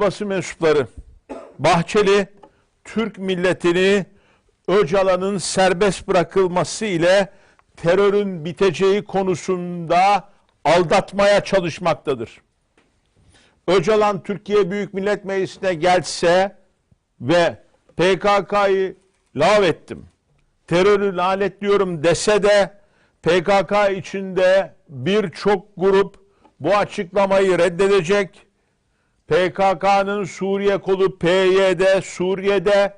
basın mensupları Bahçeli Türk milletini Öcalan'ın serbest bırakılması ile terörün biteceği konusunda aldatmaya çalışmaktadır. Öcalan Türkiye Büyük Millet Meclisi'ne gelse ve PKK'yı lav ettim, terörü lanetliyorum dese de PKK içinde birçok grup bu açıklamayı reddedecek. PKK'nın Suriye kolu PYD Suriye'de,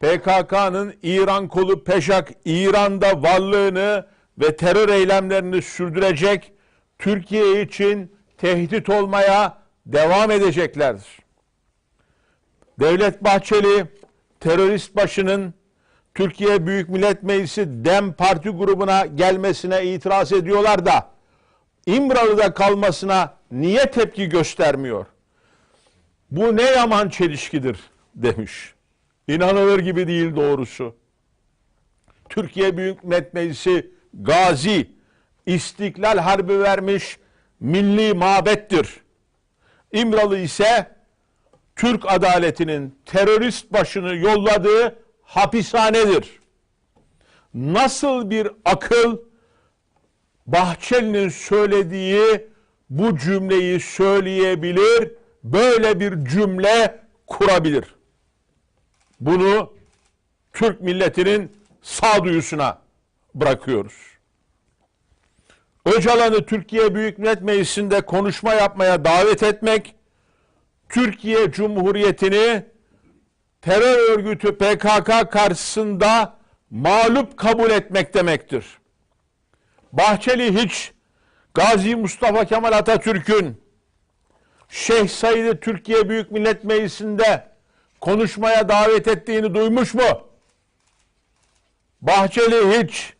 PKK'nın İran kolu PEŞAK İran'da varlığını ve terör eylemlerini sürdürecek, Türkiye için tehdit olmaya devam edeceklerdir. Devlet Bahçeli terörist başının Türkiye Büyük Millet Meclisi DEM Parti grubuna gelmesine itiraz ediyorlar da İmralı'da kalmasına niye tepki göstermiyor? Bu ne yaman çelişkidir demiş. İnanılır gibi değil doğrusu. Türkiye Büyük Millet Meclisi gazi, istiklal harbi vermiş milli mabettir. İmralı ise Türk adaletinin terörist başını yolladığı hapishanedir. Nasıl bir akıl Bahçeli'nin söylediği bu cümleyi söyleyebilir, böyle bir cümle kurabilir. Bunu Türk milletinin sağduyusuna bırakıyoruz. Öcalan'ı Türkiye Büyük Millet Meclisi'nde konuşma yapmaya davet etmek, Türkiye Cumhuriyeti'ni terör örgütü PKK karşısında mağlup kabul etmek demektir. Bahçeli hiç Gazi Mustafa Kemal Atatürk'ün Şeyh Said'i Türkiye Büyük Millet Meclisi'nde konuşmaya davet ettiğini duymuş mu? Bahçeli hiç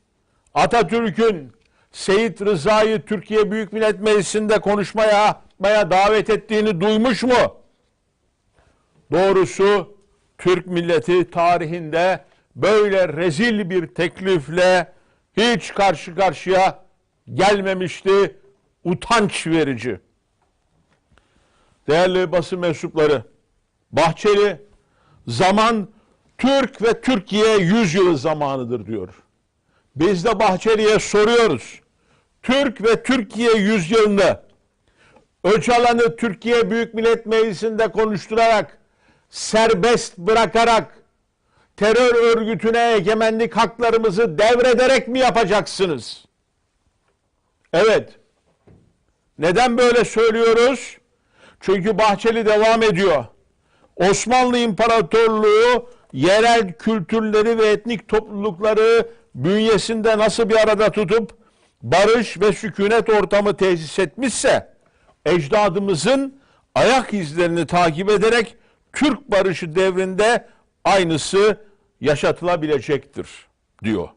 Atatürk'ün Seyit Rıza'yı Türkiye Büyük Millet Meclisi'nde konuşmaya davet ettiğini duymuş mu? Doğrusu Türk milleti tarihinde böyle rezil bir teklifle hiç karşı karşıya gelmemişti. Utanç verici. Değerli basın mensupları, Bahçeli zaman Türk ve Türkiye yüzyılı zamanıdır diyor. Biz de Bahçeli'ye soruyoruz. Türk ve Türkiye yüzyılını Öcalan'ı Türkiye Büyük Millet Meclisi'nde konuşturarak, serbest bırakarak, terör örgütüne egemenlik haklarımızı devrederek mi yapacaksınız? Evet. Neden böyle söylüyoruz? Çünkü Bahçeli devam ediyor. Osmanlı İmparatorluğu yerel kültürleri ve etnik toplulukları bünyesinde nasıl bir arada tutup barış ve sükunet ortamı tesis etmişse ecdadımızın ayak izlerini takip ederek Türk barışı devrinde aynısı yaşatılabilecektir diyor.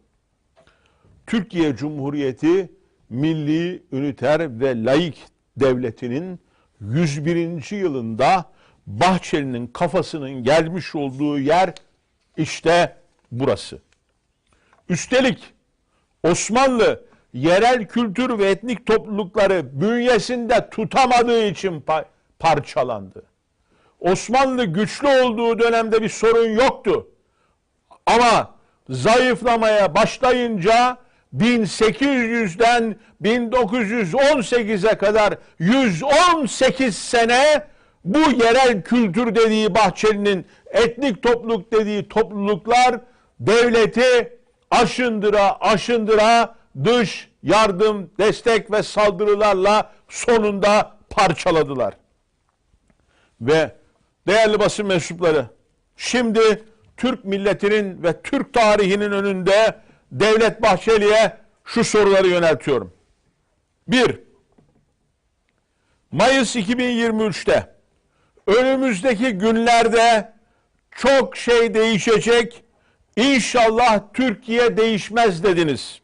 Türkiye Cumhuriyeti milli, üniter ve laik devletinin 101. yılında Bahçeli'nin kafasının gelmiş olduğu yer işte burası. Üstelik Osmanlı yerel kültür ve etnik toplulukları bünyesinde tutamadığı için pa- parçalandı. Osmanlı güçlü olduğu dönemde bir sorun yoktu. Ama zayıflamaya başlayınca 1800'den 1918'e kadar 118 sene bu yerel kültür dediği Bahçeli'nin etnik topluluk dediği topluluklar devleti aşındıra aşındıra dış yardım, destek ve saldırılarla sonunda parçaladılar. Ve değerli basın mensupları şimdi Türk milletinin ve Türk tarihinin önünde Devlet Bahçeli'ye şu soruları yöneltiyorum. 1. Mayıs 2023'te önümüzdeki günlerde çok şey değişecek. İnşallah Türkiye değişmez dediniz.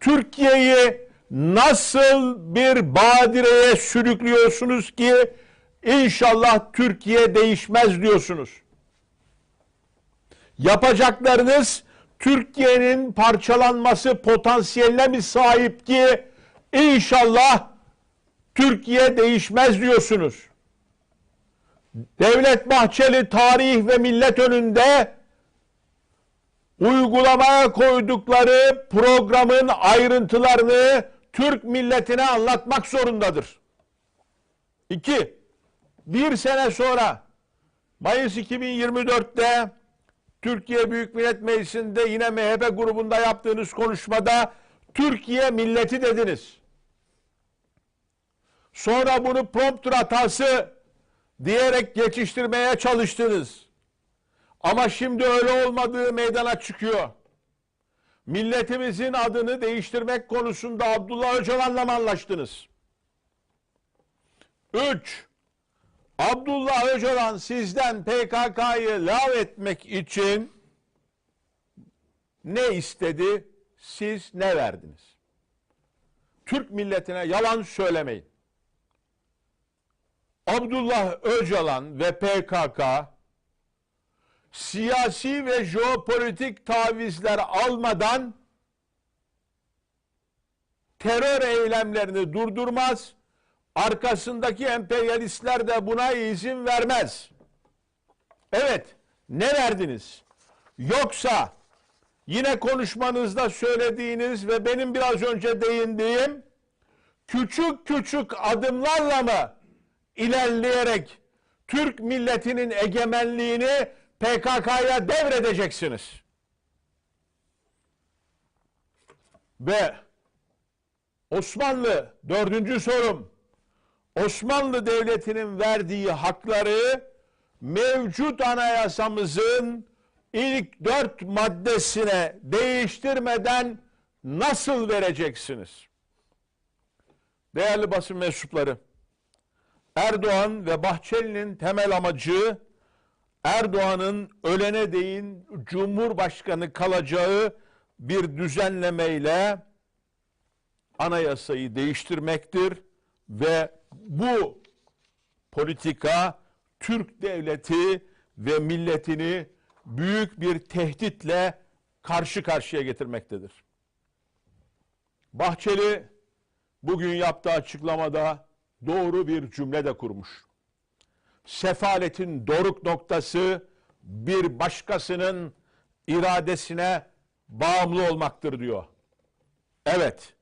Türkiye'yi nasıl bir badireye sürüklüyorsunuz ki inşallah Türkiye değişmez diyorsunuz. Yapacaklarınız Türkiye'nin parçalanması potansiyeline mi sahip ki inşallah Türkiye değişmez diyorsunuz. Devlet Bahçeli tarih ve millet önünde uygulamaya koydukları programın ayrıntılarını Türk milletine anlatmak zorundadır. İki, bir sene sonra Mayıs 2024'te Türkiye Büyük Millet Meclisi'nde yine MHP grubunda yaptığınız konuşmada Türkiye milleti dediniz. Sonra bunu prompter hatası diyerek geçiştirmeye çalıştınız. Ama şimdi öyle olmadığı meydana çıkıyor. Milletimizin adını değiştirmek konusunda Abdullah Öcalan'la mı anlaştınız? 3. Abdullah Öcalan sizden PKK'yı lav etmek için ne istedi? Siz ne verdiniz? Türk milletine yalan söylemeyin. Abdullah Öcalan ve PKK siyasi ve jeopolitik tavizler almadan terör eylemlerini durdurmaz, arkasındaki emperyalistler de buna izin vermez. Evet, ne verdiniz? Yoksa yine konuşmanızda söylediğiniz ve benim biraz önce değindiğim küçük küçük adımlarla mı ilerleyerek Türk milletinin egemenliğini PKK'ya devredeceksiniz. Ve Osmanlı dördüncü sorum Osmanlı Devleti'nin verdiği hakları mevcut anayasamızın ilk dört maddesine değiştirmeden nasıl vereceksiniz? Değerli basın mensupları, Erdoğan ve Bahçeli'nin temel amacı Erdoğan'ın ölene değin Cumhurbaşkanı kalacağı bir düzenlemeyle anayasayı değiştirmektir ve bu politika Türk devleti ve milletini büyük bir tehditle karşı karşıya getirmektedir. Bahçeli bugün yaptığı açıklamada doğru bir cümle de kurmuş. Sefaletin doruk noktası bir başkasının iradesine bağımlı olmaktır diyor. Evet,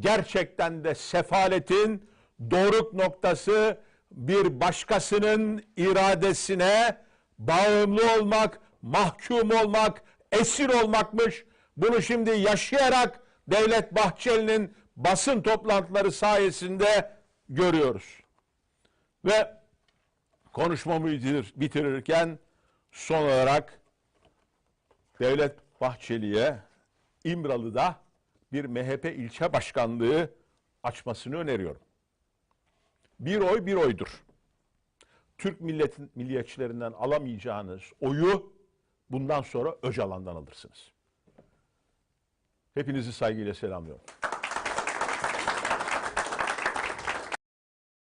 gerçekten de sefaletin doruk noktası bir başkasının iradesine bağımlı olmak, mahkum olmak, esir olmakmış. Bunu şimdi yaşayarak Devlet Bahçeli'nin basın toplantıları sayesinde görüyoruz. Ve konuşmamı bitir- bitirirken son olarak Devlet Bahçeli'ye İmralı'da bir MHP ilçe başkanlığı açmasını öneriyorum. Bir oy bir oydur. Türk milletin milliyetçilerinden alamayacağınız oyu bundan sonra Öcalan'dan alırsınız. Hepinizi saygıyla selamlıyorum.